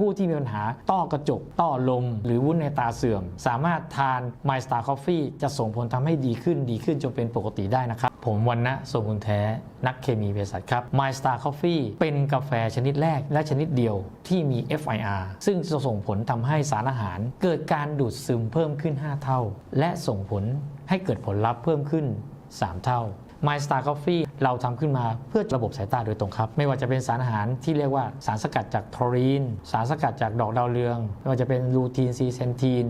ผู้ที่มีปัญหาต้อกระจก ต้อลม หรือวุ้นในตาเสื่อม สามารถทาน My Star Coffee จะส่งผลทำให้ดีขึ้นดีขึ้นจนเป็นปกติได้นะครับ ผมวันนะทรงคุณแท้ นักเคมีเภสัชครับ My Star Coffee เป็นกาแฟชนิดแรกและชนิดเดียวที่มี FIR ซึ่งจะส่งผลทำให้สารอาหาร เกิดการดูดซึมเพิ่มขึ้น 5 เท่า และส่งผลให้เกิดผลลัพธ์เพิ่มขึ้น 3 เท่า My Star Coffee เราทำขึ้นมาเพื่อระบบสายตาโดยตรงครับ ไม่ว่าจะเป็นสารอาหารที่เรียกว่าสารสกัดจากทอรีน สารสกัดจากดอกดาวเรือง ไม่ว่าจะเป็นลูทีนซีเซนทีน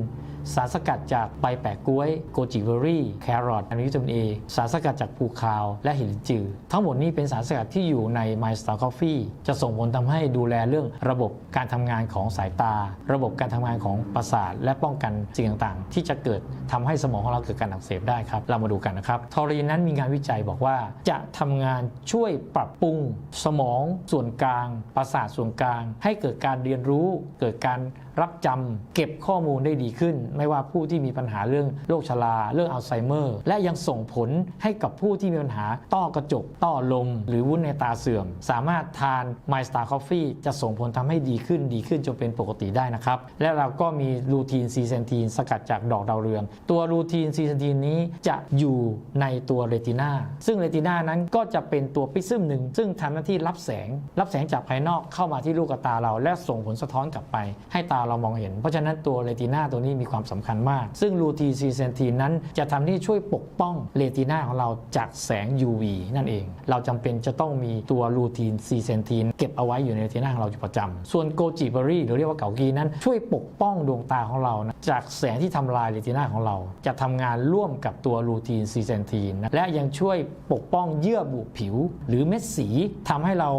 สารสกัดจากใบแปะกล้วยโกจิเบอรี่แครอทอันนี้วิตามินเอสารสกัดจากภูคาว และหินจือ ทั้งหมดนี้เป็นสารสกัดที่อยู่ใน My Star Coffee จะส่งผลทำให้ดูแลเรื่องระบบการทำงานของสายตา ระบบการทำงานของประสาท และป้องกันสิ่งต่างๆ ที่จะเกิดทำให้สมองของเราเกิดการอักเสบได้ครับเรามาดูกันนะครับทอรีนนั้นมีงานวิจัยบอกว่า จะทำงานช่วยปรับปรุงสมองส่วนกลาง ประสาทส่วนกลาง ให้เกิดการเรียนรู้ เกิดการรับจำเก็บข้อมูลได้ดีขึ้น ไม่ว่าผู้ที่มีปัญหาเรื่องโรคชราเรื่องอัลไซเมอร์ และยังส่งผลให้กับผู้ที่มีปัญหาต้อกระจก ต้อลม หรือวุ้นในตาเสื่อม สามารถทาน My Star Coffee จะส่งผลทำให้ดีขึ้นดีขึ้นจนเป็นปกติได้นะครับ และเราก็มีลูทีนซีเซนทีนสกัดจากดอกดาวเรือง ตัวลูทีนซีเซนทีนนี้จะอยู่ในตัวเรติน่าซึ่งเรตินานั้นก็จะเป็นตัวปิซึมหนึ่ง ซึ่งทำหน้าที่รับแสง รับแสงจากภายนอกเข้ามาที่ลูกตาเรา และส่งผลสะท้อนกลับไป ให้ตาเรามองเห็น เพราะฉะนั้นตัวเรตินาตัวนี้มีความสำคัญมาก ซึ่งลูทีนซีเซนทีนนั้นจะทำหน้าที่ช่วยปกป้องเรตินาของเราจากแสง UV นั่นเอง เราจำเป็นจะต้องมีตัวลูทีนซีเซนทีนเก็บเอาไว้อยู่ในเรตินาของเราอยู่ประจำส่วนโกจิเบอรี่หรือเรียกว่าเกากีนั้นช่วยปกป้องดวงตาของเรานะจากแสงที่ทำลายเรตินาของเรา จะทำงานร่วมกับตัวลูทีนซีเซนทีนและยังช่วยปกป้องเยื่อบุผิว หรือเม็ดสีทำให้เรา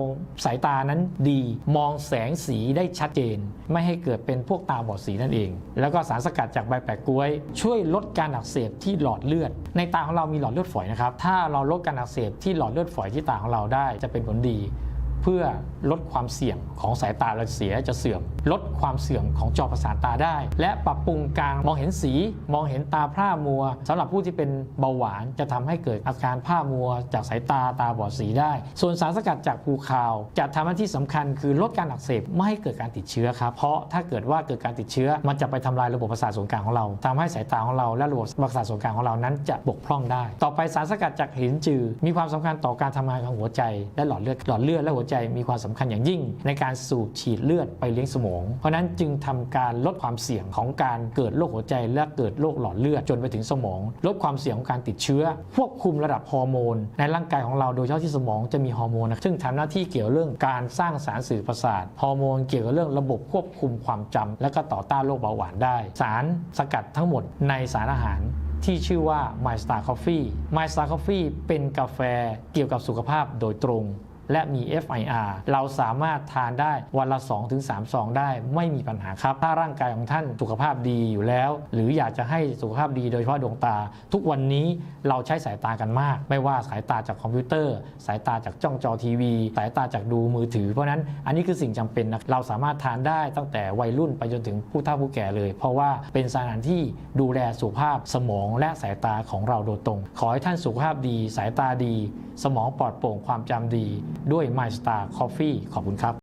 สายตานั้นดี มองแสงสีได้ชัดเจน ไม่ให้เกิดเป็นพวกตาบอดสีนั่นเอง แล้วก็สารสกัดจากใบแปะกล้วย ช่วยลดการอักเสบที่หลอดเลือด ในตาของเรามีหลอดเลือดฝอยนะครับถ้าเราลดการอักเสบที่หลอดเลือดฝอยที่ตาของเราได้จะเป็นผลดี เพื่อลดความเสี่ยงของสายตาเราเสียจะเสื่อม ลดความเสื่อมของจอประสาทตาได้ และปรับปรุงการมองเห็นสี มองเห็นตาพร่ามัวสำหรับผู้ที่เป็นเบาหวานจะทำให้เกิดอาการพร่ามัว จากสายตาตาบอดสีได้ ส่วนสารสกัดจากภูคาวจะทำหน้าที่สำคัญคือลดการอักเสบไม่ให้เกิดการติดเชื้อครับเพราะถ้าเกิดว่าเกิดการติดเชื้อ มันจะไปทำลายระบบประสาทส่วนกลางของเราทำให้สายตาของเราและระบบประสาทส่วนกลางของเรานั้นจะบกพร่องได้ ต่อไปสารสกัดจากหินจือ มีความสำคัญต่อการทำงานของหัวใจ และหลอดเลือดหลอดเลือดและหัวใจมีความสำคัญอย่างยิ่ง ในการสูบฉีดเลือดไปเลี้ยงสมอง เพราะนั้นจึงทำการลดความเสี่ยงของการเกิดโรคหัวใจและเกิดโรคหลอดเลือดจนไปถึงสมอง ลดความเสี่ยงของการติดเชื้อ ควบคุมระดับฮอร์โมน ในร่างกายของเราโดยเฉพาะที่สมองจะมีฮอร์โมนนะซึ่งทำหน้าที่เกี่ยวเรื่องการสร้างสารสื่อประสาทฮอร์โมนเกี่ยวกับเรื่องระบบควบคุมความจำและก็ต่อต้านโรคเบาหวานได้ สารสกัดทั้งหมดในสารอาหารที่ชื่อว่า My Star Coffee My Star Coffee เป็นกาแฟเกี่ยวกับสุขภาพโดยตรง และมี FIR เราสามารถทานได้วันละ 2-3 ซองได้ไม่มีปัญหาครับ ถ้าร่างกายของท่านสุขภาพดีอยู่แล้ว หรืออยากจะให้สุขภาพดีโดยเฉพาะดวงตา ทุกวันนี้เราใช้สายตากันมาก ไม่ว่าสายตาจากคอมพิวเตอร์ สายตาจากจ้องจอทีวี สายตาจากดูมือถือ เพราะนั้นอันนี้คือสิ่งจำเป็นนะเราสามารถทานได้ตั้งแต่วัยรุ่นไปจนถึงผู้เฒ่าผู้แก่เลย เพราะว่าเป็นสถานที่ดูแลสุขภาพสมองและสายตาของเราโดยตรง ขอให้ท่านสุขภาพดี สายตาดี สมองปลอดโปร่งความจำดีด้วย My Star Coffee ขอบคุณครับ